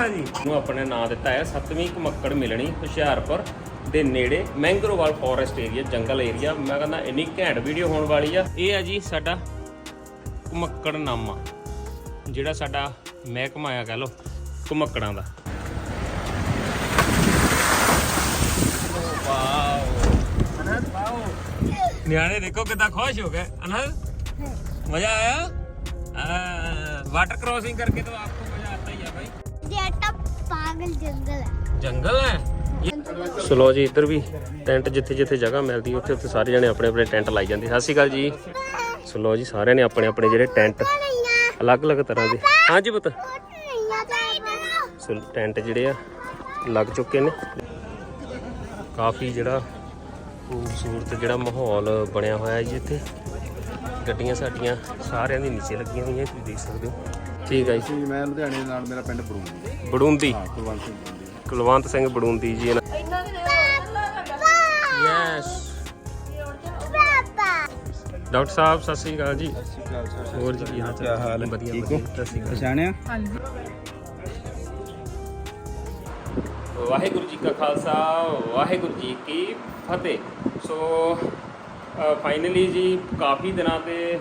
ਅੱਛਾ ਜੀ ਨੂੰ ਆਪਣੇ ਨਾਂ ਦਿੱਤਾ ਹੈ, ਸੱਤਵੀਂ ਕਮੱਕੜ ਮਿਲਣੀ, ਹੁਸ਼ਿਆਰਪੁਰ ਦੇ ਨੇੜੇ ਮੈਂਗਰੋਵਾਲ ਫੋਰੈਸਟ ਏਰੀਆ, ਜੰਗਲ ਏਰੀਆ। ਮੈਂ ਕਹਿੰਦਾ ਇੰਨੀ ਘੈਂਟ ਵੀਡੀਓ ਹੋਣ ਵਾਲੀ ਆ। ਇਹ ਆ ਜੀ ਸਾਡਾ ਕਮੱਕੜ ਨਾਮਾ ਜਿਹੜਾ ਸਾਡਾ ਮਹਿਕਮਾ ਆ, ਕਹ ਲੋ ਕਮੱਕੜਾਂ ਦਾ। ਨਿਆਣੇ ਦੇਖੋ ਕਿਦਾਂ ਖੁਸ਼ ਹੋ ਗਏ। ਅਨਹਦ ਮਜ਼ਾ ਆਇਆ? ਵਾਟਰ ਕ੍ਰੋਸਿੰਗ ਕਰਕੇ ਤਾਂ ਆਪਕੋ। ਪਾਗਲ ਜੰਗਲ ਹੈ। ਜੰਗਲ ਹੈ? ਸੋ ਲੋ ਜੀ ਇੱਧਰ ਵੀ ਟੈਂਟ ਜਿੱਥੇ ਜਿੱਥੇ ਜਗ੍ਹਾ ਮਿਲਦੀ ਉੱਥੇ ਉੱਥੇ ਸਾਰੇ ਜਣੇ ਆਪਣੇ ਆਪਣੇ ਟੈਂਟ ਲਾਈ ਜਾਂਦੇ। ਸਤਿ ਸ਼੍ਰੀ ਅਕਾਲ ਜੀ। ਸੋ ਲੋ ਜੀ ਸਾਰਿਆਂ ਨੇ ਆਪਣੇ ਆਪਣੇ ਜਿਹੜੇ ਟੈਂਟ ਅਲੱਗ-ਅਲੱਗ ਤਰ੍ਹਾਂ ਦੇ। ਹਾਂਜੀ ਪੁੱਤ। ਸੋ ਟੈਂਟ ਜਿਹੜੇ ਆ ਲੱਗ ਚੁੱਕੇ ਨੇ। ਕਾਫੀ ਜਿਹੜਾ ਖੂਬਸੂਰਤ ਜਿਹੜਾ ਮਾਹੌਲ ਬਣਿਆ ਹੋਇਆ ਜੀ ਇੱਥੇ। ਗੱਡੀਆਂ ਸਾਡੀਆਂ ਸਾਰਿਆਂ ਦੀ ਨੀਚੇ ਲੱਗੀਆਂ ਹੋਈਆਂ ਤੁਸੀਂ ਦੇਖ ਸਕਦੇ ਹੋ। ਠੀਕ ਹੈ ਜੀ। ਜੀ ਮੈਂ ਲੁਧਿਆਣੇ ਦੇ ਨਾਲ ਮੇਰਾ ਪਿੰਡ ਬਰੂਨ ਬੜੂੰਦੀ ਹਾਂ ਕੁਲਵੰਤ ਸਿੰਘ ਬਰੂਨ ਕੁਲਵੰਤ ਸਿੰਘ ਬੜੂੰਦੀ ਜੀ ਯੈਸ ਡਾਕਟਰ ਸਾਹਿਬ ਸਤਿ ਸ੍ਰੀ ਅਕਾਲ ਜੀ। ਹੋਰ ਜੀ ਕੀ ਹਾਲ ਚਾਲ? ਕੀ ਹਾਲ ਹੈ? ਵਧੀਆ ਠੀਕ ਹੋ? ਵਧੀਆ ਸਤਿ ਸ੍ਰੀ ਅਕਾਲ। ਪਛਾਣਿਆ? ਵਾਹਿਗੁਰੂ ਜੀ ਕਾ ਖਾਲਸਾ ਵਾਹਿਗੁਰੂ ਜੀ ਕੀ ਫਤਿਹ। ਸੋ ਫਾਈਨਲੀ ਜੀ ਕਾਫੀ ਦਿਨਾਂ ਤੇ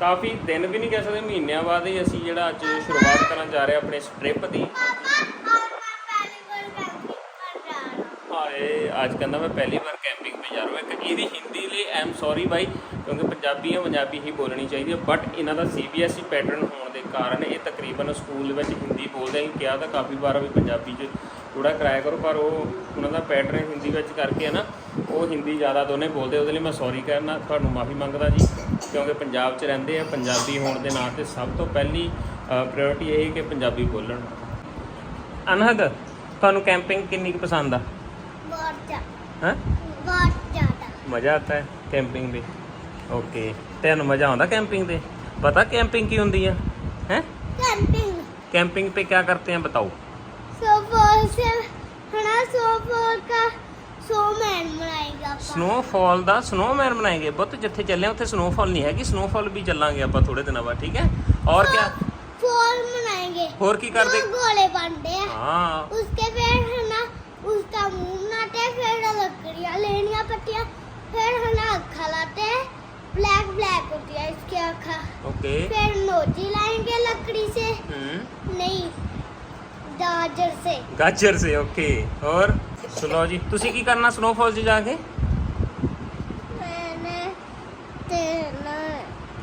ਕਾਫੀ ਦਿਨ ਵੀ ਨਹੀਂ ਕਹਿ ਸਕਦੇ, ਮਹੀਨਿਆਂ ਬਾਅਦ ਹੀ ਅਸੀਂ ਜਿਹੜਾ ਅੱਜ ਸ਼ੁਰੂਆਤ ਕਰਨ ਜਾ ਰਹੇ ਆਪਣੇ ਸਟ੍ਰਿਪ ਦੀ। ਹਾਏ, ਅੱਜ ਕਹਿੰਦਾ ਮੈਂ ਪਹਿਲੀ ਵਾਰ ਕੈਂਪਿੰਗ 'ਤੇ ਜਾ ਰਿਹਾ। ਹਾਂ ਇਹਦੀ ਹਿੰਦੀ ਲਈ ਆਮ ਸੌਰੀ ਬਾਈ, ਕਿਉਂਕਿ ਪੰਜਾਬੀ ਹੈ ਪੰਜਾਬੀ ਹੀ ਬੋਲਣੀ ਚਾਹੀਦੀ ਹੈ ਬਟ ਇਹਨਾਂ ਦਾ ਸੀਬੀਐਸਈ ਪੈਟਰਨ ਹੋਣ ਦੇ ਕਾਰਨ ਇਹ ਤਕਰੀਬਨ ਸਕੂਲ ਵਿੱਚ ਹਿੰਦੀ ਬੋਲਦੇ ਹੀ ਕਿਹਾ ਤਾਂ ਕਾਫੀ ਵਾਰ ਵੀ ਪੰਜਾਬੀ 'ਚ ਥੋੜਾ ਕਰਾਇਆ ਕਰੋ, ਪਰ ਉਹ ਉਹਨਾਂ ਦਾ ਪੈਟਰਨ ਹਿੰਦੀ ਵਿੱਚ ਕਰਕੇ ਹੈ ਨਾ, ਉਹ ਹਿੰਦੀ ਜ਼ਿਆਦਾ ਦੋਨੇ ਬੋਲਦੇ, ਉਹਦੇ ਲਈ ਮੈਂ ਸੌਰੀ ਕਹਿਣਾ, ਤੁਹਾਨੂੰ ਮਾਫੀ ਮੰਗਦਾ ਜੀ। ਕਿਉਂਕਿ ਪੰਜਾਬ 'ਚ ਰਹਿੰਦੇ ਆ ਪੰਜਾਬੀ ਹੋਣ ਦੇ ਨਾਂ ਤੇ ਸਭ ਤੋਂ ਪਹਿਲੀ ਪ੍ਰਾਇੋਰਟੀ ਇਹ ਹੈ ਕਿ ਪੰਜਾਬੀ ਬੋਲਣ ਅਨਹਦ ਤੁਹਾਨੂੰ ਕੈਂਪਿੰਗ ਕਿੰਨੀ ਕੁ ਪਸੰਦ ਆ बहुत ज्यादा ਹਾਂ बहुत ज्यादा ਮਜ਼ਾ ਆਤਾ ਹੈ ਕੈਂਪਿੰਗ ਦੇ ਓਕੇ ਤੈਨੂੰ ਮਜ਼ਾ ਆਉਂਦਾ ਕੈਂਪਿੰਗ ਦੇ ਪਤਾ ਕੈਂਪਿੰਗ ਕੀ ਹੁੰਦੀ ਹੈ ਹੈ कैंपिंग कैंपिंग पे क्या करते हैं बताओ सोफल से हना सोफल का सोमैन बनाएगा पापा। ਸਨੋਫਾਲ ਦਾ ਸਨੋਮੈਨ ਬਣਾਏਗੇ। ਬੁੱਤ ਜਿੱਥੇ ਚੱਲੇ ਉੱਥੇ ਸਨੋਫਾਲ ਨਹੀਂ ਹੈਗੀ। ਸਨੋਫਾਲ ਵੀ ਚੱਲਾਂਗੇ ਆਪਾਂ ਥੋੜੇ ਦਿਨਾਂ ਬਾਅਦ ਠੀਕ ਹੈ? ਔਰ ਕੀ ਫੋਲ ਬਣਾਏਗੇ ਹੋਰ ਕੀ ਕਰਦੇ? ਗੋਲੇ ਬਣਦੇ ਆ। ਹਾਂ। ਉਸਕੇ ਫਿਰ ਹਨਾ ਉਸਕਾ ਮੂੰਹ ਨਾਟੇ ਫਿਰ ਲੱਕੜੀਆਂ ਲੈਣੀਆਂ ਪੱਟੀਆਂ ਫਿਰ ਹਨਾ ਅੱਖਾਂ ਲਾਤੇ ब्लैक ब्लैक होती है इसकी आँखा ओके फिर मोती लाएंगे लकड़ी से नहीं गाजर से गाजर से ओके और सुनो जी ਤੁਸੀਂ ਕੀ ਕਰਨਾ ਸਨੋਫਾਲ 'ਚ ਜਾ ਕੇ?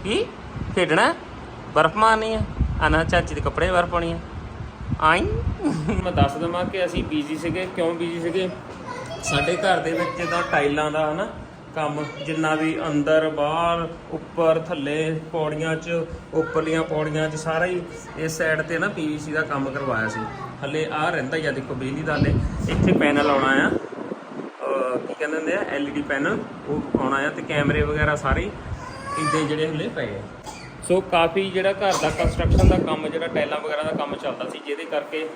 ਕੀ? ਖੇਡਣਾ? ਬਰਫ਼ ਮਾਰਨੀ ਆ। ਆਨਾ ਚਾਚੀ ਦੇ ਕੱਪੜੇ ਬਰਫ਼ ਪਾਉਣੀ ਆ। ਆਈ। ਮੈਂ ਦੱਸ ਦਵਾਂ ਕਿ ਅਸੀਂ ਬੀਜੀ ਸੀਗੇ। ਕਿਉਂ ਬੀਜੀ ਸੀਗੇ? ਸਾਡੇ ਘਰ ਦੇ ਵਿੱਚ ਜਿੱਦਾਂ ਟਾਈਲਾਂ ਦਾ ਹਨਾ ਕੰਮ, ਜਿੰਨਾ ਵੀ ਅੰਦਰ, ਬਾਹਰ, ਉੱਪਰ, ਥੱਲੇ ਪੌੜੀਆਂ 'ਚ, ਉੱਪਰਲੀਆਂ ਪੌੜੀਆਂ 'ਚ ਸਾਰਾ ਹੀ ਇਸ ਸਾਈਡ ਤੇ ਨਾ ਪੀਵੀਸੀ ਦਾ ਕੰਮ ਕਰਵਾਇਆ ਸੀ। ਹੱਲੇ ਆ ਰਹਿੰਦਾ ਹੀ ਆ, ਦੇਖੋ ਬਿਜਲੀ ਦਾ ਹੱਲੇ। ਇੱਥੇ ਪੈਨਲ ਆਉਣਾ ਆ। ਕੀ ਕਹਿੰਦੇ ਹੁੰਦੇ ਆ? LED panel. ਉਹ ਆਉਣਾ ਆ ਤੇ ਕੈਮਰੇ ਵਗੈਰਾ ਸਾਰੇ ਇੱਦੇ ਜਿਹੜੇ ਹਲੇ ਪਏ ਆ। ਸੋ ਕਾਫੀ ਜਿਹੜਾ ਘਰ ਦਾ ਕੰਸਟਰਕਸ਼ਨ ਦਾ ਕੰਮ, ਜਿਹੜਾ ਟਾਈਲਾਂ ਵਗੈਰਾ ਦਾ ਕੰਮ ਚੱਲਦਾ ਸੀ, ਜਿਹਦੇ ਕਰਕੇ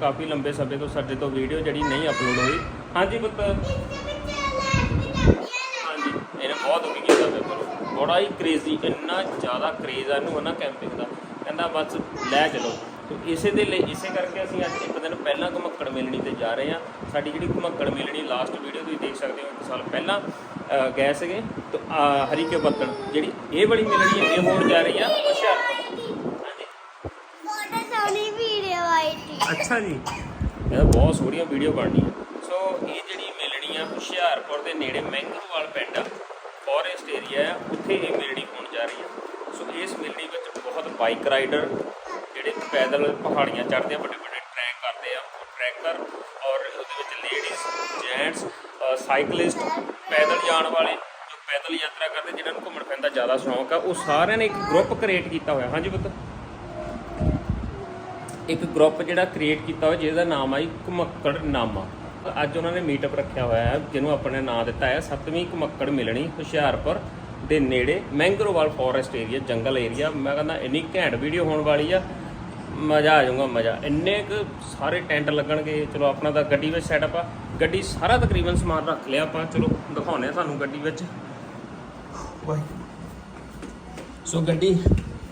ਕਾਫੀ ਲੰਬੇ ਸਮੇਂ ਤੋਂ ਸਾਡੇ ਤੋਂ ਵੀਡੀਓ ਜਿਹੜੀ ਨਹੀਂ ਅਪਲੋਡ ਹੋਈ। ਹਾਂਜੀ ਪੁੱਤ। ਹਾਂਜੀ, ਇਹਨੇ ਬਹੁਤ ਦੁਖੀ ਕੀਤਾ ਮੇਰੇ ਬੜਾ ਹੀ ਕ੍ਰੇਜ਼ੀ ਇੰਨਾ ਜ਼ਿਆਦਾ ਕ੍ਰੇਜ਼ ਆ, ਇਹਨੂੰ ਨਾ ਕੈਂਪਿੰਗ ਦਾ ਕਹਿੰਦਾ, ਬਸ, ਲੈ ਚਲੋ। ਤੇ ਇਸੇ ਦੇ ਲਈ, ਇਸੇ ਕਰਕੇ ਅਸੀਂ ਅੱਜ ਇੱਕ ਦਿਨ ਪਹਿਲਾਂ ਘਮੱਕੜ ਮਿਲਣੀ ਤੇ ਜਾ ਰਹੇ ਹਾਂ। ਸਾਡੀ ਜਿਹੜੀ ਘਮੱਕੜ ਮਿਲਣੀ ਲਾਸਟ ਵੀਡੀਓ ਤੁਸੀਂ ਦੇਖ ਸਕਦੇ ਹੋ, ਇੱਕ ਸਾਲ ਪਹਿਲਾਂ। ਗਏ ਸੀਗੇ ਤੇ ਹਰੀ ਕੇ ਬੱਤਣ ਜਿਹੜੀ ਇਹ ਵਾਲੀ ਮਿਲਣੀ ਹੈ ਇਹ ਹੋਣ ਜਾ ਰਹੀ ਆ। ਬਹੁਤ ਅੱਛਾ ਜੀ। ਇਹ ਬਹੁਤ ਸੋਹਣੀਆਂ ਵੀਡੀਓ ਬਣਨੀ ਹੈ ਸੋ ਇਹ ਜਿਹੜੀ ਮਿਲਣੀ ਆ ਹੁਸ਼ਿਆਰਪੁਰ ਦੇ ਨੇੜੇ ਮਹਿੰਗੂਵਾਲ ਪਿੰਡ ਫੋਰੈਸਟ ਏਰੀਆ ਹੈ ਉੱਥੇ ਇਹ ਮਿਲਣੀ ਹੋਣ ਜਾ ਰਹੀ ਹੈ ਸੋ ਇਸ ਮਿਲਣੀ ਵਿੱਚ ਬਹੁਤ ਬਾਈਕ ਰਾਈਡਰ ਜਿਹੜੇ ਪੈਦਲ ਪਹਾੜੀਆਂ ਚੜ੍ਹਦੇ ਆ ਵੱਡੇ ਵੱਡੇ ਟਰੈਕ ਕਰਦੇ ਆ ਟਰੈਕਰ ਔਰ ਉਹਦੇ ਵਿੱਚ ਲੇਡੀਜ਼ ਜੈਂਟਸ ਸਾਈਕਲਿਸਟ ਪੈਦਲ ਜਾਣ ਵਾਲੇ, ਜੋ ਪੈਦਲ ਯਾਤਰਾ ਕਰਦੇ, ਜਿਹਨਾਂ ਨੂੰ ਘੁੰਮਣ ਫਿਰਨ ਦਾ ਜ਼ਿਆਦਾ ਸ਼ੌਂਕ ਆ, ਉਹ ਸਾਰਿਆਂ ਨੇ ਇੱਕ ਗਰੁੱਪ ਕ੍ਰੀਏਟ ਕੀਤਾ ਹੋਇਆ। ਹਾਂਜੀ ਪੁੱਤ। ਇੱਕ ਗਰੁੱਪ ਜਿਹੜਾ ਕ੍ਰੀਏਟ ਕੀਤਾ ਹੋਇਆ, ਜਿਹਦਾ ਨਾਮ ਆਈ ਘਮੱਕੜ ਨਾਮਾ ਅੱਜ ਉਹਨਾਂ ਨੇ ਮੀਟਅਪ ਰੱਖਿਆ ਹੋਇਆ ਹੈ, ਜਿਹਨੂੰ ਆਪਣੇ ਨਾਂ ਦਿੱਤਾ ਹੈ ਸੱਤਵੀਂ ਘੁਮੱਕੜ ਮਿਲਣੀ, ਹੁਸ਼ਿਆਰਪੁਰ ਦੇ ਨੇੜੇ ਮੈਂਗਰੋਵਾਲ ਫੋਰੈਸਟ ਏਰੀਆ ਜੰਗਲ ਏਰੀਆ ਮੈਂ ਕਹਿੰਦਾ ਇੰਨੀ ਘੈਂਟ ਵੀਡੀਓ ਹੋਣ ਵਾਲੀ ਆ, ਮਜ਼ਾ ਆ ਜਾਊਗਾ, ਮਜ਼ਾ। ਇੰਨੇ ਕੁ ਸਾਰੇ ਟੈਂਟ ਲੱਗਣਗੇ, ਚਲੋ ਆਪਣਾ ਤਾਂ ਗੱਡੀ ਵਿੱਚ ਸੈਟਅਪ ਆ। ਗੱਡੀ ਸਾਰਾ ਤਕਰੀਬਨ ਸਮਾਨ ਰੱਖ ਲਿਆ ਆਪਾਂ। ਚਲੋ ਦਿਖਾਉਂਦੇ ਆ ਤੁਹਾਨੂੰ ਗੱਡੀ ਵਿੱਚ। ਸੋ ਗੱਡੀ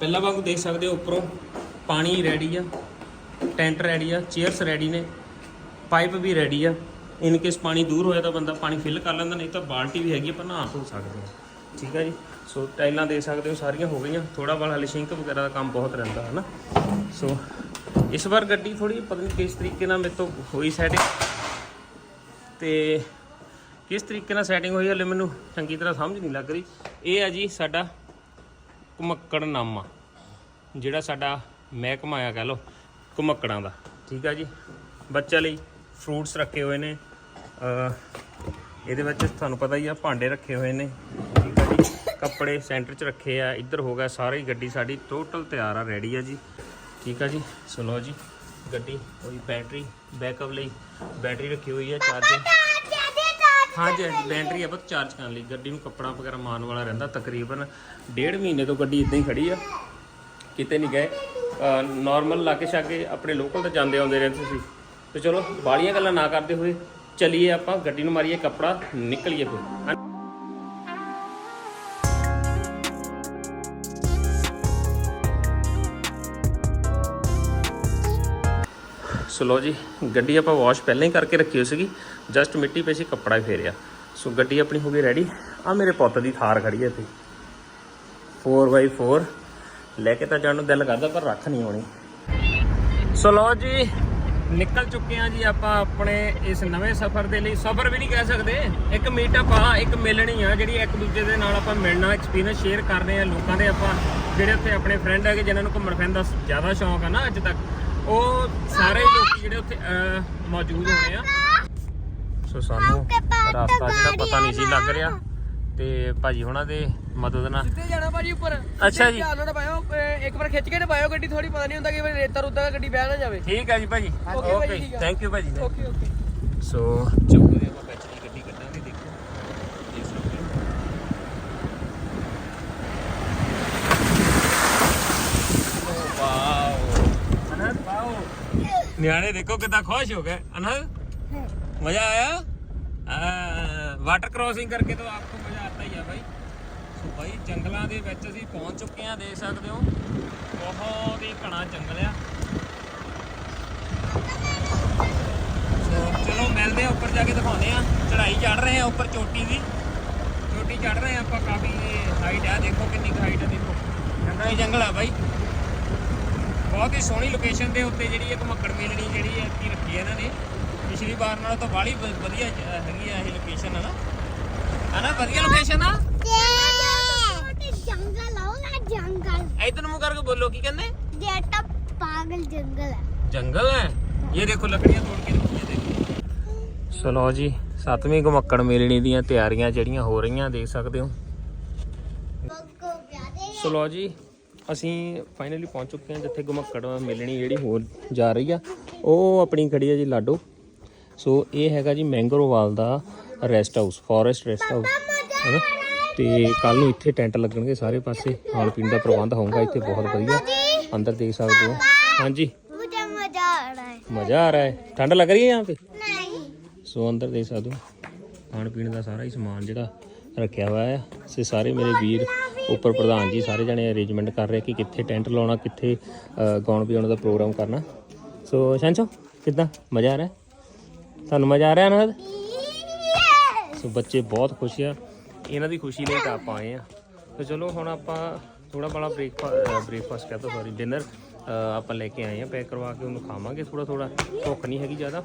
ਪਹਿਲਾਂ ਵਾਂਗੂ ਦੇਖ ਸਕਦੇ ਹੋ ਉੱਪਰੋਂ ਪਾਣੀ ਰੈਡੀ ਆ ਟੈਂਟ ਰੈਡੀ ਆ ਚੇਅਰਸ ਰੈਡੀ ਨੇ ਪਾਈਪ ਵੀ ਰੈਡੀ ਆ। ਇਨ ਕੇਸ ਪਾਣੀ ਦੂਰ ਹੋਇਆ ਤਾਂ ਬੰਦਾ ਪਾਣੀ ਫਿਲ ਕਰ ਲੈਂਦਾ ਨਹੀਂ ਤਾਂ ਬਾਲਟੀ ਵੀ ਹੈਗੀ ਆਪਾਂ ਨਹਾ ਧੋ ਸਕਦੇ ਹਾਂ। ਠੀਕ ਆ ਜੀ? ਸੋ ਟਾਈਲਾਂ ਦੇ ਸਕਦੇ ਹੋ ਸਾਰੀਆਂ ਹੋ ਗਈਆਂ। ਥੋੜਾ ਬਾਲ ਹਲੇ ਸਿੰਕ ਵਗੈਰਾ ਦਾ ਕੰਮ ਬਹੁਤ ਰਹਿੰਦਾ ਹੈ ਨਾ ਸੋ ਇਸ ਵਾਰ ਗੱਡੀ ਥੋੜੀ ਪਤਾ ਨਹੀਂ ਕਿਸ ਤਰੀਕੇ ਨਾਲ ਮੇਰੇ ਤੋਂ ਹੋਈ ਸੈਟਿੰਗ ਤੇ ਕਿਸ ਤਰੀਕੇ ਨਾਲ ਸੈਟਿੰਗ ਹੋਈ ਹਲੇ ਮੈਨੂੰ ਚੰਗੀ ਤਰ੍ਹਾਂ ਸਮਝ ਨਹੀਂ ਲੱਗ ਰਹੀ। ਇਹ ਆ ਜੀ ਸਾਡਾ ਕੁਮੱਕੜਨਾਮਾ ਜਿਹੜਾ ਸਾਡਾ ਮਹਿਕਮਾ ਆ ਕਹ ਲਓ ਕੁਮੱਕੜਾਂ ਦਾ। ਠੀਕ ਆ ਜੀ? ਬੱਚਿਆਂ ਲਈ ਫਰੂਟਸ ਰੱਖੇ ਹੋਏ ਨੇ ਇਹਦੇ ਵਿੱਚ ਤੁਹਾਨੂੰ ਪਤਾ ਹੀ ਆ, ਭਾਂਡੇ ਰੱਖੇ ਹੋਏ ਨੇ। ਠੀਕ ਆ ਜੀ? ਕੱਪੜੇ ਸੈਂਟਰ 'ਚ ਰੱਖੇ ਆ, ਇੱਧਰ ਹੋ ਗਿਆ, ਸਾਰੀ ਗੱਡੀ ਸਾਡੀ ਟੋਟਲ ਤਿਆਰ ਆ ਰੈਡੀ ਆ ਜੀ। ਠੀਕ ਆ ਜੀ? ਸੋ ਲਓ ਜੀ। ਗੱਡੀ ਉਹਦੀ ਬੈਟਰੀ ਬੈਕਅਪ ਲਈ ਬੈਟਰੀ ਰੱਖੀ ਹੋਈ ਆ ਚਾਰਜਿੰਗ ਹਾਂਜੀ ਹਾਂਜੀ ਬੈਟਰੀ ਆ ਬਸ ਚਾਰਜ ਕਰਨ ਲਈ। ਗੱਡੀ ਨੂੰ ਕੱਪੜਾ ਵਗੈਰਾ ਮਾਰਨ ਵਾਲਾ ਰਹਿੰਦਾ ਤਕਰੀਬਨ ਡੇਢ ਮਹੀਨੇ ਤੋਂ ਗੱਡੀ ਇਦਾਂ ਹੀ ਖੜੀ ਆ। ਕਿਤੇ ਨਹੀਂ ਗਏ। ਨਾਰਮਲ ਲਾਗੇ ਛਾਗੇ ਆਪਣੇ ਲੋਕਲ ਤਾਂ ਜਾਂਦੇ ਆਉਂਦੇ ਰਹਿੰਦੇ ਸੀ। ਤੇ ਚਲੋ ਬਾਲੀਆਂ ਗੱਲਾਂ ਨਾ ਕਰਦੇ ਹੋਏ ਚਲੀਏ ਆਪਾਂ ਗੱਡੀ ਨੂੰ ਮਾਰੀਏ ਕੱਪੜਾ ਨਿਕਲੀਏ ਫਿਰ। ਸੋ ਲਓ ਜੀ, ਗੱਡੀ ਆਪਾਂ ਵਾਸ਼ ਪਹਿਲਾਂ ਹੀ ਕਰਕੇ ਰੱਖੀ ਹੋਈ ਸੀਗੀ ਜਸਟ ਮਿੱਟੀ ਪੇ ਸੀ, ਕੱਪੜਾ ਹੀ ਫੇਰਿਆ। ਸੋ ਗੱਡੀ ਆਪਣੀ ਹੋ ਗਈ ਰੈਡੀ ਆ ਮੇਰੇ ਪੁੱਤ ਦੀ ਥਾਰ ਖੜੀ ਹੈ ਇੱਥੇ। 4x4 ਲੈ ਕੇ ਤਾਂ ਜਾਣ ਨੂੰ ਦਿਲ ਕਰਦਾ, ਪਰ ਰੱਖ ਨਹੀਂ ਆਉਣੀ। ਸੋ ਲਓ ਜੀ, ਨਿਕਲ ਚੁੱਕੇ ਆ ਜੀ ਆਪਾਂ ਆਪਣੇ ਇਸ ਨਵੇਂ ਸਫ਼ਰ ਦੇ ਲਈ। ਸਫ਼ਰ ਵੀ ਨਹੀਂ ਕਹਿ ਸਕਦੇ। ਇੱਕ ਮੀਟਅਪ ਆ, ਇੱਕ ਮਿਲਣੀ ਆ, ਜਿਹੜੀ ਇੱਕ ਦੂਜੇ ਦੇ ਨਾਲ ਆਪਾਂ ਮਿਲਣਾ ਐਕਸਪੀਰੀਅੰਸ ਸ਼ੇਅਰ ਕਰ ਰਹੇ ਆ। ਲੋਕਾਂ ਦੇ ਆਪਾਂ, ਜਿਹੜੇ ਉੱਥੇ ਆਪਣੇ ਫਰੈਂਡ ਹੈਗੇ, ਜਿਨ੍ਹਾਂ ਨੂੰ ਘੁੰਮਣ ਫਿਰਨ ਦਾ ਜ਼ਿਆਦਾ ਸ਼ੌਂਕ ਆ ਨਾ ਅੱਜ ਤੱਕ। ਉਹ ਸਾਰੇ ਲੋਕੀ ਜਿਹੜੇ ਉੱਥੇ ਅਹ, ਮੌਜੂਦ ਹੋਣੇ ਆ। ਸੋ ਸਾਨੂੰ ਰਸਤਾ ਜਿਹੜਾ ਪਤਾ ਨਹੀਂ ਸੀ ਲੱਗ ਰਿਹਾ। ਤੇ ਭਾਜੀ ਹੁਣਾਂ ਦੇ ਮਦਦ ਨਾਲ। ਸਿੱਧੇ ਜਾਣਾ ਭਾਜੀ ਉੱਪਰ। ਅੱਛਾ ਜੀ। ਧਿਆਨ ਨਾਲ ਪਾਇਓ ਅਹ ਇੱਕ ਵਾਰ ਖਿੱਚ ਕੇ ਨਾ ਪਾਇਓ ਗੱਡੀ ਥੋੜੀ ਪਤਾ ਨਹੀਂ ਹੁੰਦਾ ਕਿ ਰੇਤਾ ਰੁੱਦਾ ਗੱਡੀ ਬਹਿ ਨਾ ਜਾਵੇ। ਠੀਕ ਹੈ ਜੀ ਭਾਜੀ। Okay ਭਾਜੀ, ਓਕੇ। ਠੀਕ ਆ। ਥੈਂਕ ਯੂ ਭਾਜੀ ਓਕੇ ਓਕੇ। ਸੋ ਚੁੱਕ ਦੇ ਆਪਾਂ ਵਿੱਚ ਦੀ ਗੱਡੀ ਕੱਢਾਂਗੇ ਦੇਖੋ ਦੇਖ ਸਕਦੇ ਹੋ ਓ ਵਾਓ ਅਨੰਦ ਵਾਓ ਨਿਆਣੇ ਦੇਖੋ ਕਿੰਨਾ ਖੁਸ਼ ਹੋ ਗਏ। ਅਨੰਦ ਮਜ਼ਾ ਆਇਆ? ਵਾਟਰ ਕ੍ਰੋਸਿੰਗ ਕਰਕੇ ਤਾਂ ਆਪਕੋ ਮਜ਼ਾ ਆਤਾ ਹੀ ਆ ਭਾਈ ਸੋ ਭਾਈ ਜੰਗਲਾਂ ਦੇ ਵਿੱਚ ਅਸੀਂ ਪਹੁੰਚ ਚੁੱਕੇ ਆ ਦੇਖ ਸਕਦੇ ਹੋ। ਬਹੁਤ ਹੀ ਘਣਾ ਜੰਗਲ ਆ। ਸੋ ਚਲੋ ਮਿਲਦੇ ਆ ਉੱਪਰ ਜਾ ਕੇ ਦਿਖਾਉਂਦੇ ਆ ਚੜ੍ਹਾਈ ਚੜ ਰਹੇ ਆ ਉੱਪਰ ਚੋਟੀ ਦੀ। ਚੋਟੀ ਚੜ ਰਹੇ ਆ ਆਪਾਂ, ਕਾਫੀ ਹਾਈਟ ਆ। ਦੇਖੋ ਕਿੰਨੀ ਹਾਈਟ ਆ ਦੇਖੋ। ਜੰਗਲ ਹੀ ਜੰਗਲ ਆ ਬਾਈ। ਬਹੁਤ ਹੀ ਸੋਹਣੀ ਲੋਕੇਸ਼ਨ ਦੇ ਉੱਤੇ ਜਿਹੜੀ ਇਹ ਘਮੱਕੜ ਮੇਲਣੀ ਜਿਹੜੀ ਹੈ ਕੀ ਰੱਖੀ ਹੈ ਇਹਨਾਂ ਨੇ। ਪਿਛਲੀ ਵਾਰ ਨਾਲੋਂ ਤਾਂ ਬਾਹਲੀ ਵਧੀਆ ਹੈਗੀ ਆ ਇਹ ਲੋਕੇਸ਼ਨ ਹਨਾ ਹਨਾ ਵਧੀਆ ਲੋਕੇਸ਼ਨ ਆ? ਇਧਰ ਮੂੰਹ ਕਰਕੇ ਬੋਲੋ ਕੀ ਕਹਿੰਦੇ? ਇਹ ਤਾਂ ਪਾਗਲ ਜੰਗਲ ਹੈ ਜੰਗਲ ਹੈ? ਇਹ ਦੇਖੋ ਲੱਕੜੀਆਂ ਤੋੜ ਕੇ ਰੱਖੀਆਂ ਦੇਖੋ ਸੋ ਜੀ ਸਤਵੀਂ ਘਮੱਕੜ ਮੇਲਣੀ ਦੀਆਂ ਤਿਆਰੀਆਂ ਜਿਹੜੀਆਂ ਹੋ ਰਹੀਆਂ ਦੇਖ ਸਕਦੇ ਹੋ। ਸੋ ਜੀ ਅਸੀਂ ਫਾਈਨਲੀ ਪਹੁੰਚ ਚੁੱਕੇ ਹਾਂ ਜਿੱਥੇ ਗੁਮੱਕੜ ਮਿਲਣੀ ਜਿਹੜੀ ਹੋਰ ਜਾ ਰਹੀ ਆ। ਉਹ ਆਪਣੀ ਖੜੀ ਆ ਜੀ ਲਾਡੋ। ਸੋ ਇਹ ਹੈਗਾ ਜੀ ਮੈਂਗਰੋਵਾਲ ਦਾ rest house forest rest house ਹੈਨਾ? ਤੇ ਕੱਲ ਨੂੰ ਇੱਥੇ ਟੈਂਟ ਲੱਗਣਗੇ ਸਾਰੇ ਪਾਸੇ। ਖਾਣ ਪੀਣ ਦਾ ਪ੍ਰਬੰਧ ਹੋਊਗਾ ਇੱਥੇ ਬਹੁਤ ਵਧੀਆ। ਅੰਦਰ ਦੇਖ ਸਕਦੇ ਹੋ। ਹਾਂਜੀ। ਮਜ਼ਾ ਆ ਰਿਹਾ ਹੈ। ਠੰਡ ਲੱਗ ਰਹੀ ਹੈ ਯਹਾਂ ਪੇ? ਨਹੀਂ ਸੋ ਅੰਦਰ ਦੇਖ ਸਕਦੇ ਹੋ। ਖਾਣ ਪੀਣ ਦਾ ਸਾਰਾ ਹੀ ਸਮਾਨ ਜਿਹੜਾ ਰੱਖਿਆ ਹੋਇਆ ਹੈ ਸੇ ਸਾਰੇ ਮੇਰੇ ਵੀਰ ਉੱਪਰ ਪ੍ਰਧਾਨ ਜੀ ਸਾਰੇ ਜਣੇ ਅਰੇਂਜਮੈਂਟ ਕਰ ਰਹੇ ਕਿ ਕਿੱਥੇ ਟੈਂਟ ਲਾਉਣਾ ਕਿੱਥੇ ਗਾਉਣ ਵਜਾਉਣ ਦਾ ਪ੍ਰੋਗਰਾਮ ਕਰਨਾ। ਸੋ ਸ਼ਾਂਚੋ ਕਿੱਦਾਂ? ਮਜ਼ਾ ਆ ਰਿਹਾ? ਤੁਹਾਨੂੰ ਮਜ਼ਾ ਆ ਰਿਹਾ ਨਾ ਸੋ ਬੱਚੇ ਬਹੁਤ ਖੁਸ਼ ਆ। ਇਹਨਾਂ ਦੀ ਖੁਸ਼ੀ ਲਈ ਤਾਂ ਆਪਾਂ ਆਏ ਆ। ਤੇ ਚਲੋ ਹੁਣ ਆਪਾਂ ਥੋੜਾ ਬੜਾ ਬ੍ਰੇਕਫਾਸਟ ਬ੍ਰੇਕਫਾਸਟ ਕਹਤਾ ਸੌਰੀ ਡਿਨਰ ਆਪਾਂ ਲੈ ਕੇ ਆਏ ਆ। ਪੈਕ ਕਰਵਾ ਕੇ ਉਹਨੂੰ ਖਾਵਾਂਗੇ ਥੋੜਾ ਥੋੜਾ ਭੁੱਖ ਨਹੀਂ ਹੈਗੀ ਜ਼ਿਆਦਾ।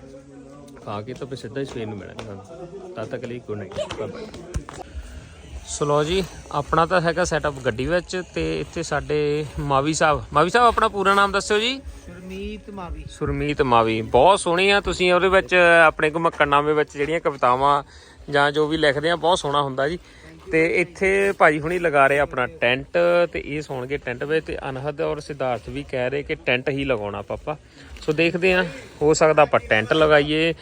ਖਾ ਕੇ ਤਾਂ ਫਿਰ ਸਿੱਧਾ ਹੀ ਸਵੇਰ ਨੂੰ ਮਿਲਾਂਗੇ ਤੁਹਾਨੂੰ। ਤਦ ਤੱਕ ਲਈ good night bye bye so ਲਓ ਜੀ ਆਪਣਾ ਤਾਂ ਹੈਗਾ ਸੈਟਅਪ ਗੱਡੀ ਵਿੱਚ ਤੇ ਇੱਥੇ ਸਾਡੇ ਮਾਵੀ ਸਾਹਿਬ। ਮਾਵੀ ਸਾਹਿਬ ਆਪਣਾ ਪੂਰਾ ਨਾਮ ਦੱਸਿਓ ਜੀ। ਸੁਰਮੀਤ ਮਾਵੀ। ਸੁਰਮੀਤ ਮਾਵੀ ਬਹੁਤ ਸੋਹਣੀ ਆ। ਤੁਸੀਂ ਉਹਦੇ ਵਿੱਚ ਆਪਣੇ ਘਮੱਕੜਨਾਮੇ ਵਿੱਚ ਜਿਹੜੀਆਂ ਕਵਿਤਾਵਾਂ ਜਾਂ ਜੋ ਵੀ ਲਿਖਦੇ ਆ ਬਹੁਤ ਸੋਹਣਾ ਹੁੰਦਾ ਜੀ। ਤੇ ਇੱਥੇ ਭਾਜੀ ਹੁਣੀ ਲਗਾ ਰਹੇ ਆਪਣਾ ਟੈਂਟ ਤੇ ਇਹ ਸੌਣਗੇ ਟੈਂਟ ਵਿੱਚ ਤੇ ਅਨਹਦ ਔਰ ਸਿਧਾਰਥ ਵੀ ਕਹਿ ਰਹੇ ਕਿ ਟੈਂਟ ਹੀ ਲਗਾਉਣਾ ਪਾਪਾ। ਸੋ ਦੇਖਦੇ ਆ ਹੋ ਸਕਦਾ ਆਪਾਂ ਟੈਂਟ ਲਗਾਈਏ।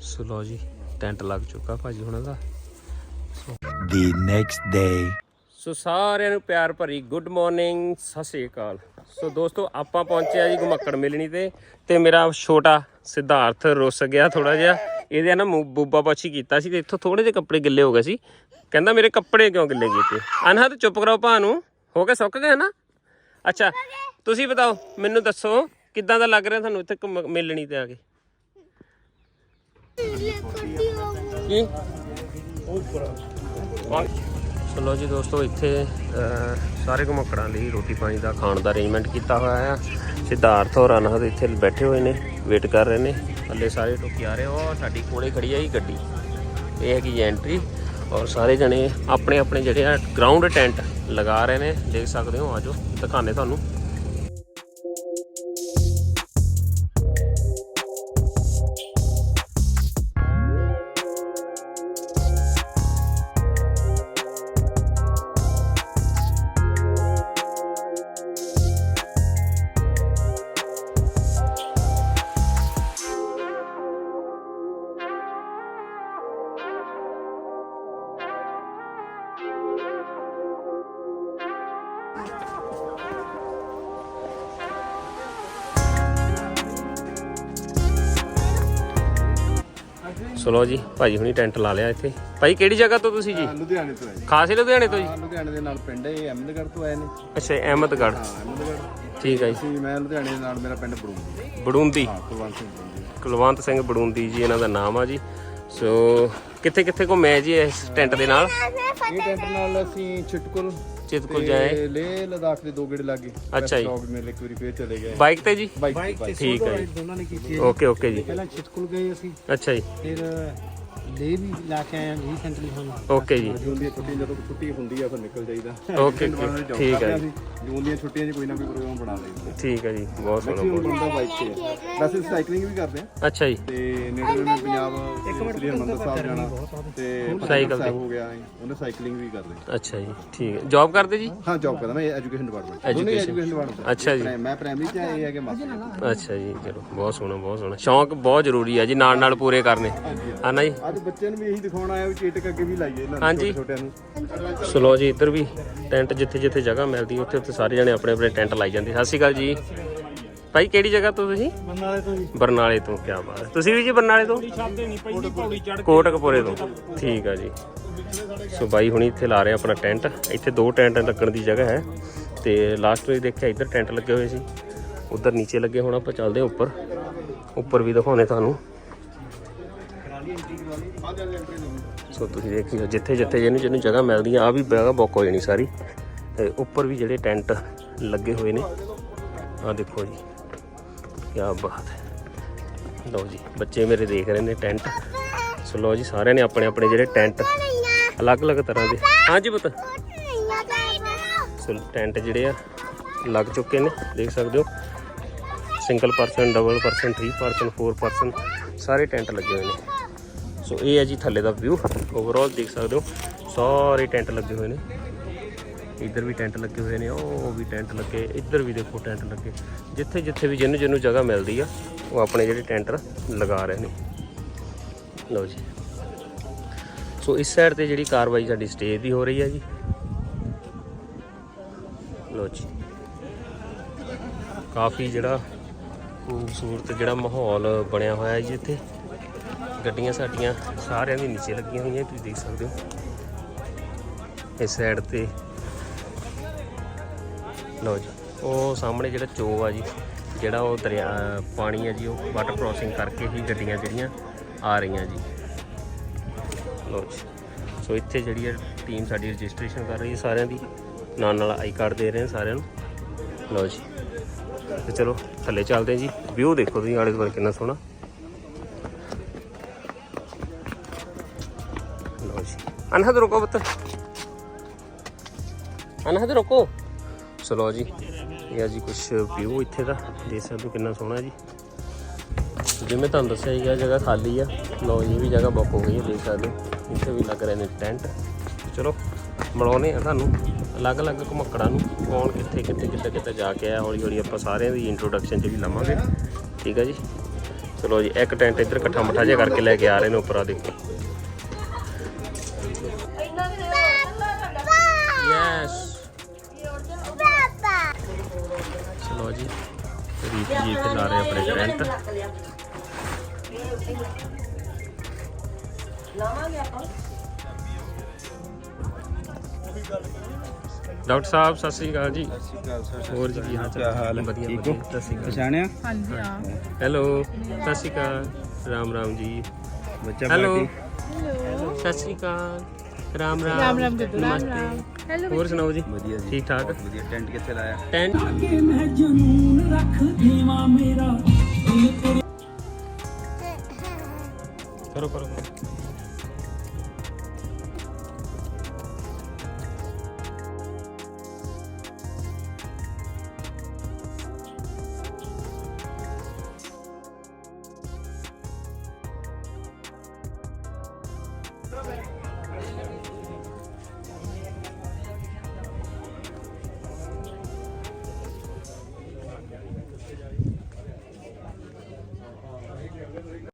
ਸੋ ਲਓ ਜੀ ਟੈਂਟ ਲੱਗ ਚੁੱਕਾ ਭਾਜੀ ਹੁਣਾਂ ਦਾ। The next day. ਸੋ ਸਾਰਿਆਂ ਨੂੰ ਪਿਆਰ ਭਰੀ ਗੁੱਡ ਮਾਰਨਿੰਗ ਸਤਿ ਸ੍ਰੀ ਅਕਾਲ। ਸੋ ਦੋਸਤੋ ਆਪਾਂ ਪਹੁੰਚੇ ਆ ਜੀ ਘਮੱਕੜ ਮਿਲਣੀ ਤੇ ਤੇ ਮੇਰਾ ਛੋਟਾ ਸਿਧਾਰਥ ਰੁੱਸ ਗਿਆ ਥੋੜਾ ਜਿਹਾ। ਇਹਦੇ ਨਾ ਬੂਬਾ ਪਾਛੀ ਕੀਤਾ ਸੀ ਤੇ ਇੱਥੋਂ ਥੋੜੇ ਜਿਹੇ ਕੱਪੜੇ ਗਿੱਲੇ ਹੋ ਗਏ ਸੀ। ਕਹਿੰਦਾ ਮੇਰੇ ਕੱਪੜੇ ਕਿਉਂ ਗਿੱਲੇ ਕੀਤੇ? ਅਨਹਦ ਚੁੱਪ ਕਰਾਓ ਭਾ ਨੂੰ। ਹੋ ਕੇ ਸੁੱਕ ਗਏ ਨਾ? ਅੱਛਾ ਤੁਸੀਂ ਬਤਾਓ ਮੈਨੂੰ ਦੱਸੋ ਕਿੱਦਾਂ ਦਾ ਲੱਗ ਰਿਹਾ ਤੁਹਾਨੂੰ ਇੱਥੇ ਘੁੰਮ- ਮਿਲਣੀ ਤੇ ਆ ਕੀ? ਚਲੋ ਜੀ ਦੋਸਤੋ, ਇੱਥੇ ਸਾਰੇ ਘੁਮਕੜਾਂ ਲਈ ਰੋਟੀ ਪਾਣੀ ਦਾ ਖਾਣ ਦਾ ਅਰੇਂਜਮੈਂਟ ਕੀਤਾ ਹੋਇਆ ਆ। ਸਿਧਾਰਥ ਔਰ ਅਨਹਦ ਇੱਥੇ ਬੈਠੇ ਹੋਏ ਨੇ ਵੇਟ ਕਰ ਰਹੇ ਨੇ। ਥੱਲੇ ਸਾਰੇ ਲੋਕੀ ਆ ਰਹੇ ਉਹ ਸਾਡੀ ਕੋਲੇ ਖੜੀ ਆ ਜੀ ਗੱਡੀ। ਇਹ ਹੈਗੀ ਐਂਟਰੀ ਔਰ ਸਾਰੇ ਜਣੇ ਆਪਣੇ ਆਪਣੇ ਜਿਹੜੇ ਆ ਗਰਾਊਂਡ ਟੈਂਟ ਲਗਾ ਰਹੇ ਨੇ। ਦੇਖ ਸਕਦੇ ਹੋ ਆਜੋ ਦਿਖਾਣੇ ਤੁਹਾਨੂੰ। ਚਲੋ ਜੀ ਭਾਜੀ ਹੁਣੀ ਟੈਂਟ ਲਾ ਲਿਆ ਇੱਥੇ। ਭਾਈ ਕਿਹੜੀ ਜਗ੍ਹਾ ਤੋਂ ਤੁਸੀਂ ਜੀ? ਲੁਧਿਆਣੇ ਤੋਂ ਆਏ ਜੀ। ਖਾਸੇ ਲੁਧਿਆਣੇ ਤੋਂ ਜੀ? ਹਾਂ, ਲੁਧਿਆਣੇ ਦੇ ਨਾਲ ਪਿੰਡ ਹੈ ਇਹ ਅਹਿਮਦਗੜ੍ਹ ਤੋਂ ਆਏ ਨੇ। ਅੱਛਾ ਅਹਿਮਦਗੜ੍ਹ। ਹਾਂ ਅਹਿਮਦਗੜ੍ਹ। ਠੀਕ ਹੈ ਜੀ। ਮੈਂ ਲੁਧਿਆਣੇ ਦੇ ਨਾਲ ਮੇਰਾ ਪਿੰਡ ਬਰੂਮ ਬੜੂੰਦੀ? ਹਾਂ ਕੁਲਵੰਤ ਸਿੰਘ ਬਰੂਮ ਕੁਲਵੰਤ ਸਿੰਘ ਬੜੂੰਦੀ ਜੀ ਇਹਨਾਂ ਦਾ ਨਾਮ ਆ ਜੀ। ਸੋ ਕਿੱਥੇ ਕਿੱਥੇ ਘੁੰਮੇ ਜੀ ਇਸ ਟੈਂਟ ਦੇ ਨਾਲ? ਇਹ ਟੈਂਟ ਨਾਲ ਅਸੀਂ ਚਿਟਕੁਲ ਚਿਤਕੁਲ ਜਾਏ। ਲੇਹ ਲਦਾਖ ਦੇ ਦੋ ਗੇੜੇ ਲੱਗੇ ਅੱਛਾ ਜੀ। ਵੈਸਟ ਮੇਰੇ ਇੱਕ ਵਾਰੀ ਫੇਰ ਚਲੇ ਗਏ। ਬਾਈਕ ਤੇ ਜੀ? ਬਾਈਕ ਤੇ ਠੀਕ ਹੈ ਦੋਨਾਂ ਨੇ ਕੀਤੀ ਓਕੇ ਓਕੇ ਜੀ। ਪਹਿਲਾਂ ਚਿਤਕੁਲ ਗਏ ਅਸੀਂ। ਅੱਛਾ ਜੀ। ਫਿਰ ਲੇ ਵੀ ਲਾ ਕੇ ਆਏ ਰੀਸੈਂਟਲੀ ਹੁਣ। ਓਕੇ ਜੀ। ਜੂਨ ਦੀਆਂ ਛੁੱਟੀਆਂ ਜਦੋਂ ਛੁੱਟੀ ਹੁੰਦੀ ਆ ਫਿਰ ਨਿਕਲ ਜਾਈਦਾ। ਓਕੇ, ਪਿੰਡ ਵਾਲਿਆਂ ਨੇ job ਠੀਕ ਹੈ ਕਰਦੇ ਜੀ। ਅਸੀਂ। ਜੂਨ ਦੀਆਂ ਛੁੱਟੀਆਂ 'ਚ ਕੋਈ ਨਾ ਕੋਈ ਪ੍ਰੋਗਰਾਮ ਬਣਾ ਲਈਦਾ ਠੀਕ ਹੈ ਜੀ ਬਹੁਤ ਸੋਹਣਾ ਹੁਣ ਬਹੁਤ ਬੰਦਾ ਬਾਈਕ ਤੇ ਹੈ ਵੈਸੇ ਸਾਈਕਲਿੰਗ ਵੀ ਕਰਦੇ ਆ। ਅੱਛਾ ਜੀ। ਤੇ ਨੇੜੇ ਨੇੜੇ ਪੰਜਾਬ ਸ੍ਰੀ ਹਰਿਮੰਦਰ ਸਾਹਿਬ ਜਾਣਾ। ਤੇ ਸਾਈਕਲ ਸਾਈਕਲ ਤੇ। ਹੋ ਗਿਆ ਉਹਨੇ ਸਾਈਕਲਿੰਗ ਵੀ ਕਰਦੇ ਅੱਛਾ ਜੀ ਠੀਕ ਹੈ। ਜੌਬ ਕਰਦੇ ਜੀ? ਹਾਂ ਜੌਬ ਕਰਦਾ ਮੈਂ ਐਜੂਕੇਸ਼ਨ ਡਿਪਾਰਟਮੈਂਟ ਦੋਨੇ Education। ਐਜੂਕੇਸ਼ਨ ਡਿਪਾਰਟਮੈਂਟ ਅੱਛਾ ਜੀ। ਮੈਂ ਪ੍ਰਾਇਮਰੀ ਚ ਆ, ਇਹ ਹੈਗੇ ਮਾਸਟਰ ਅੱਛਾ ਜੀ ਚਲੋ ਬਹੁਤ ਸੋਹਣਾ ਬਹੁਤ ਸੋਹਣਾ। ਸ਼ੌਂਕ ਬਹੁਤ ਜ਼ਰੂਰੀ ਹੈ ਜੀ ਨਾਲ ਨਾਲ ਪੂਰੇ ਕਰਨੇ। ਹਨਾ ਜੀ? ਅੱਜ ਬੱਚਿਆਂ ਨੂੰ ਵੀ ਇਹੀ ਦਿਖਾਉਣ ਆਇਆ ਵੀ ਚੇਟਕ ਅੱਗੇ ਵੀ ਲਾਈਏ ਇਹਨਾਂ ਹਾਂਜੀ। ਨੂੰ ਛੋਟੇ ਛੋਟਿਆਂ ਨੂੰ। ਸੋ ਜੀ ਇੱਧਰ ਵੀ ਟੈਂਟ ਜਿੱਥੇ ਜਿੱਥੇ ਜਗ੍ਹਾ ਮਿਲਦੀ ਉੱਥੇ ਉੱਥੇ ਸਾਰੇ ਜਣੇ ਆਪਣੇ ਆਪਣੇ ਟੈਂਟ ਲਾਈ ਜਾਂਦੇ। ਸਤਿ ਸ਼੍ਰੀ ਅਕਾਲ ਜੀ। ਭਾਈ ਕਿਹੜੀ ਜਗ੍ਹਾ ਤੋਂ ਤੁਸੀਂ? ਬਰਨਾਲੇ ਤੋਂ ਜੀ। ਬਰਨਾਲੇ ਤੋਂ ਕੀ ਬਾਤ ਹੈ। ਤੁਸੀਂ ਵੀ ਜੀ ਬਰਨਾਲੇ ਤੋਂ? ਕੋਟਕਪੂਰੇ। ਤੋਂ। ਠੀਕ ਆ ਜੀ। ਸੋ ਬਾਈ ਹੁਣੀ ਇੱਥੇ ਲਾ ਰਹੇ ਆ ਆਪਣਾ ਟੈਂਟ। ਇੱਥੇ ਦੋ ਟੈਂਟ ਲੱਗਣ ਦੀ ਜਗ੍ਹਾ ਹੈ। ਤੇ ਲਾਸਟ ਵਿੱਚ ਦੇਖਿਆ ਇੱਧਰ ਟੈਂਟ ਲੱਗੇ ਹੋਏ ਸੀ। ਉਧਰ ਨੀਚੇ ਲੱਗੇ ਹੁਣ ਆਪਾਂ ਚੱਲਦੇ ਹਾਂ ਉੱਪਰ। ਉੱਪਰ ਵੀ ਦਿਖਾਉਣੇ ਤੁਹਾਨੂੰ। ਸੋ ਤੁਸੀਂ ਦੇਖਿਓ ਜਿੱਥੇ ਜਿੱਥੇ ਜਿਹਨੂੰ ਜਿਹਨੂੰ ਜਗ੍ਹਾ ਮਿਲਦੀ ਆ ਆ ਵੀ ਜਗ੍ਹਾ ਬੁੱਕ ਹੋ ਜਾਣੀ ਸਾਰੀ। ਤੇ ਉੱਪਰ ਵੀ ਜਿਹੜੇ ਟੈਂਟ ਲੱਗੇ ਹੋਏ ਨੇ ਆ ਦੇਖੋ ਜੀ ਕੀ ਬਾਤ ਹੈ। ਲਓ ਜੀ, ਬੱਚੇ ਮੇਰੇ ਦੇਖ ਰਹੇ ਨੇ ਟੈਂਟ। ਸੋ ਲਓ ਜੀ, ਸਾਰਿਆਂ ਨੇ ਆਪਣੇ ਆਪਣੇ ਜਿਹੜੇ ਟੈਂਟ ਅਲੱਗ-ਅਲੱਗ ਤਰ੍ਹਾਂ ਦੇ। ਹਾਂਜੀ ਪੁੱਤ। ਸੋ ਟੈਂਟ ਜਿਹੜੇ ਆ, ਲੱਗ ਚੁੱਕੇ ਨੇ, ਦੇਖ ਸਕਦੇ ਹੋ। Single person, double person 3 person 4 person, ਸਾਰੇ ਟੈਂਟ ਲੱਗੇ ਹੋਏ ਨੇ। ਸੋ ਇਹ ਹੈ ਜੀ ਥੱਲੇ ਦਾ ਵਿਊ ਓਵਰਆਲ ਦੇਖ ਸਕਦੇ ਹੋ, ਸਾਰੇ ਟੈਂਟ ਲੱਗੇ ਹੋਏ ਨੇ। ਇੱਧਰ ਵੀ ਟੈਂਟ ਲੱਗੇ ਹੋਏ ਨੇ, ਉਹ ਵੀ ਟੈਂਟ ਲੱਗੇ, ਇੱਧਰ ਵੀ ਦੇਖੋ ਟੈਂਟ ਲੱਗੇ। ਜਿੱਥੇ ਜਿੱਥੇ ਵੀ ਜਿਹਨੂੰ ਜਿਹਨੂੰ ਜਗ੍ਹਾ ਮਿਲਦੀ ਆ, ਉਹ ਆਪਣੇ ਜਿਹੜੇ ਟੈਂਟ ਲਗਾ ਰਹੇ ਨੇ। ਲਓ ਜੀ। ਸੋ ਇਸ ਸਾਈਡ ਤੇ ਜਿਹੜੀ ਕਾਰਵਾਈ ਸਾਡੀ ਸਟੇਜ ਦੀ ਹੋ ਰਹੀ ਹੈ ਜੀ। ਲਓ ਜੀ। ਕਾਫੀ ਜਿਹੜਾ ਖੂਬਸੂਰਤ ਜਿਹੜਾ ਮਾਹੌਲ ਬਣਿਆ ਹੋਇਆ ਹੈ ਜੀ ਇੱਥੇ। ਗੱਡੀਆਂ ਸਾਡੀਆਂ ਸਾਰਿਆਂ ਦੀ ਨੀਚੇ ਲੱਗੀਆਂ ਹੋਈਆਂ, ਤੁਸੀਂ ਦੇਖ ਸਕਦੇ ਹੋ। ਇਸ ਸਾਈਡ ਤੇ ਲਓ ਜੀ, ਉਹ ਸਾਹਮਣੇ ਜਿਹੜਾ ਚੋ ਆ ਜੀ, ਜਿਹੜਾ ਉਹ ਦਰਿਆ, ਪਾਣੀ ਹੈ ਜੀ, ਉਹ ਵਾਟਰ ਕ੍ਰਾਸਿੰਗ ਕਰਕੇ ਹੀ ਗੱਡੀਆਂ ਜਿਹੜੀਆਂ ਆ ਰਹੀਆਂ ਜੀ। ਲਓ ਜੀ, ਸੋ ਇੱਥੇ ਜਿਹੜੀ ਹੈ ਟੀਮ ਸਾਡੀ ਰਜਿਸਟ੍ਰੇਸ਼ਨ ਕਰ ਰਹੀ ਹੈ, ਸਾਰਿਆਂ ਦੀ ਨਾਲ ਨਾਲ ਆਈ ਕਾਰਡ ਦੇ ਰਹੇ ਨੇ ਸਾਰਿਆਂ ਨੂੰ। ਲਓ ਜੀ, ਤੇ ਚਲੋ ਥੱਲੇ ਚੱਲਦੇ ਜੀ ਵਿਊ ਦੇਖੋ ਤੁਸੀਂ ਆਲੇ ਦੁਆਲੇ ਕਿੰਨਾ ਸੋਹਣਾ। ਅਨਹਦ ਰੁਕੋ ਪੁੱਤ। ਅਨਹਦ ਰੁਕੋ। ਚਲੋ ਜੀ, ਇਹ ਆ ਜੀ ਕੁਝ ਵਿਊ ਇੱਥੇ ਦਾ। ਦੇਖ ਸਕਦੇ ਹੋ ਕਿੰਨਾ ਸੋਹਣਾ ਜੀ। ਜਿਵੇਂ ਤੁਹਾਨੂੰ ਦੱਸਿਆ ਜੀ ਸੀਗਾ ਜਗ੍ਹਾ ਖਾਲੀ ਆ। ਲਓ ਜੀ ਵੀ ਜਗ੍ਹਾ ਬੁੱਕ ਹੋ ਗਈ ਹੈ, ਦੇਖ ਸਕਦੇ ਹੋ। ਇੱਥੇ ਵੀ ਲੱਗ ਰਹੇ ਨੇ ਟੈਂਟ ਚਲੋ ਮਿਲਾਉਨੇ ਆ ਤੁਹਾਨੂੰ। ਅਲੱਗ-ਅਲੱਗ ਘੁਮੱਕੜਾਂ ਨੂੰ ਕੌਣ ਕਿੱਥੇ ਕਿੱਥੇ ਕਿੱਥੇ ਕਿੱਥੇ ਜਾ ਕੇ ਆਇਆ। ਹੌਲੀ ਹੌਲੀ ਆਪਾਂ ਸਾਰਿਆਂ ਦੀ ਇੰਟਰੋਡਕਸ਼ਨ ਜਿਹੜੀ ਲਵਾਂਗੇ। ਠੀਕ ਆ ਜੀ? ਚਲੋ ਜੀ, ਇੱਕ ਟੈਂਟ ਇੱਧਰ ਇਕੱਠਾ ਮੱਠਾ ਜਿਹਾ ਕਰਕੇ ਲੈ ਕੇ ਆ ਰਹੇ ਨੇ, ਉੱਪਰ ਆ ਦੇਖੋ। ਜੀ ਇੱਥੇ ਲਾ ਰਹੇ ਆਪਣੇ ਟੈਂਟ ਡਾਕਟਰ ਸਾਹਿਬ ਸਤਿ ਸ੍ਰੀ ਅਕਾਲ ਜੀ। ਸਤਿ ਹੋਰ ਜੀ ਕੀ ਹਾਲ ਕੀ ਹਾਲ ਹੈ? ਵਧੀਆ ਠੀਕ ਹੋ? ਵਧੀਆ। ਸਤਿ ਸ੍ਰੀ ਅਕਾਲ। ਪਛਾਣਿਆ? ਹੈਲੋ ਸਤਿ ਸ੍ਰੀ ਅਕਾਲ। ਰਾਮ ਰਾਮ ਜੀ। ਬੱਚਾ ਹੈਲੋ। ਪਾਰਟੀ? ਸਤਿ ਸ੍ਰੀ ਅਕਾਲ। ਰਾਮ ਰਾਮ ਰਾਮ ਰਾਮ ਨਮਸਤੇ ਹੈਲੋ ਹੋਰ ਸੁਣਾਓ ਜੀ ਵਧੀਆ ਜੀ ਠੀਕ ਠਾਕ ਬਹੁਤ ਵਧੀਆ ਟੈਂਟ ਕਿੱਥੇ ਲਾਇਆ ਟੈਂਟ ਕਰੋ ਕਰੋ ਕਰੋ।